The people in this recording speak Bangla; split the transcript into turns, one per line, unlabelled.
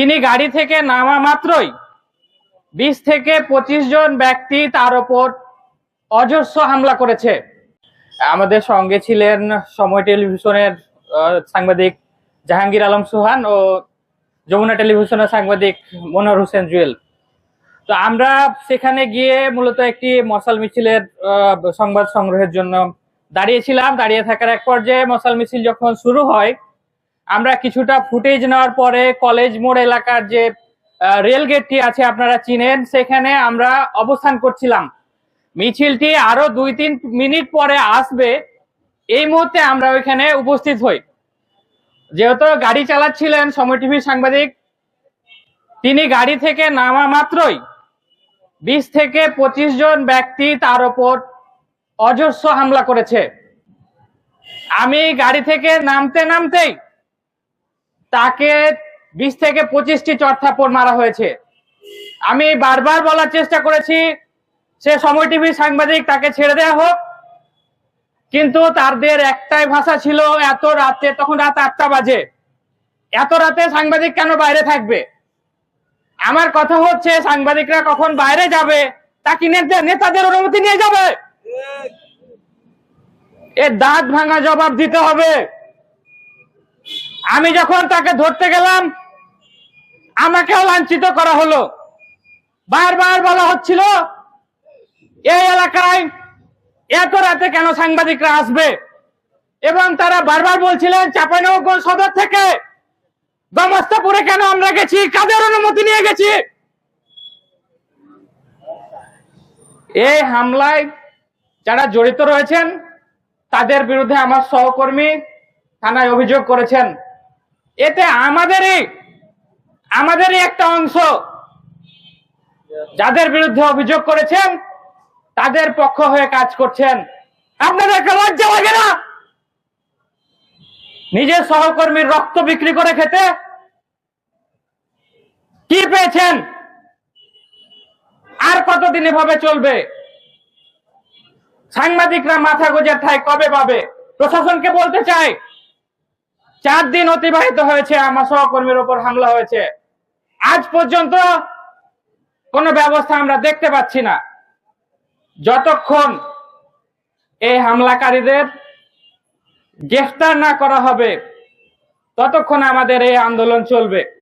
তিনি গাড়ি থেকে নামা মাত্রই বিশ থেকে পঁচিশ জন ব্যক্তি তার ওপর অজস্র হামলা করেছে। আমাদের সঙ্গে ছিলেন সময় টেলিভিশনের সাংবাদিক জাহাঙ্গীর আলম সুহান ও যমুনা টেলিভিশনের সাংবাদিক মনোয়ার হোসেন জুয়েল। তো আমরা সেখানে গিয়ে মূলত একটি মশাল মিছিলের সংবাদ সংগ্রহের জন্য দাঁড়িয়েছিলাম। দাঁড়িয়ে থাকার এক পর্যায়ে মশাল মিছিল যখন শুরু হয় আমরা কিছুটা ফুটেজ নেওয়ার পরে কলেজ মোড় এলাকার যে রেল গেটটি আছে আপনারা চিনেন, সেখানে আমরা অবস্থান করছিলাম। মিছিলটি আরও দুই তিন মিনিট পরে আসবে। এই মুহূর্তে আমরা ওইখানে উপস্থিত হই। যেহেতু গাড়ি চালাচ্ছিলেন সময় টিভির সাংবাদিক, তিনি গাড়ি থেকে নামা মাত্রই বিশ থেকে পঁচিশ জন ব্যক্তি তার ওপর অজস্র হামলা করেছে। আমি গাড়ি থেকে নামতে নামতেই তাকে বিশ থেকে পঁচিশটি চড়থাপ্পড় মারা হয়েছে। আমি বারবার বলার চেষ্টা করেছি, সে সময় টিভির সাংবাদিক তাকে ছেড়ে দেওয়া হোক, কিন্তু তাদের একটাই ভাষা ছিল, এত রাতে, তখন রাত আটটা বাজে। এত রাতে সাংবাদিক কেন বাইরে থাকবে? আমার কথা হচ্ছে, সাংবাদিকরা কখন বাইরে যাবে, তা কি নেতা- নেতাদের অনুমতি নিয়ে যাবে? এ দাঁত ভাঙা জবাব দিতে হবে। আমি যখন তাকে ধরতে গেলাম, আমাকেও লাঞ্ছিত করা হলো। বারবার বলা হচ্ছিল, এই এলাকায় এত রাতে কেন সাংবাদিকরা আসবে? এবং তারা বারবার বলছিলেন চাঁপাইনবাবগঞ্জ সদর থেকে গমস্তাপুরে কেন আমরা গেছি? কাদের অনুমতি নিয়ে গেছি? এই হামলায় যারা জড়িত রয়েছেন, তাদের বিরুদ্ধে আমার সহকর্মী থানায় অভিযোগ করেছেন। এতে আমাদেরই আমাদেরই একটা অংশ যাদের বিরুদ্ধে অভিযোগ করেছেন, তাদের পক্ষ হয়ে কাজ করছেন। আপনাদেরকে লজ্জা লাগে না? নিজের সহকর্মীর রক্ত বিক্রি করে খেতে কি পেয়েছেন? আর কতদিন এভাবে চলবে? সাংবাদিকরা মাথা গোজার ঠাই কবে পাবে? প্রশাসনকে বলতে চাই। চার দিন অতিবাহিত হয়েছে, আমার সহকর্মীর ওপর হামলা হয়েছে। আজ পর্যন্ত কোনো ব্যবস্থা আমরা দেখতে পাচ্ছি না। যতক্ষণ এই হামলাকারীদের গ্রেফতার না করা হবে, ততক্ষণ আমাদের এই আন্দোলন চলবে।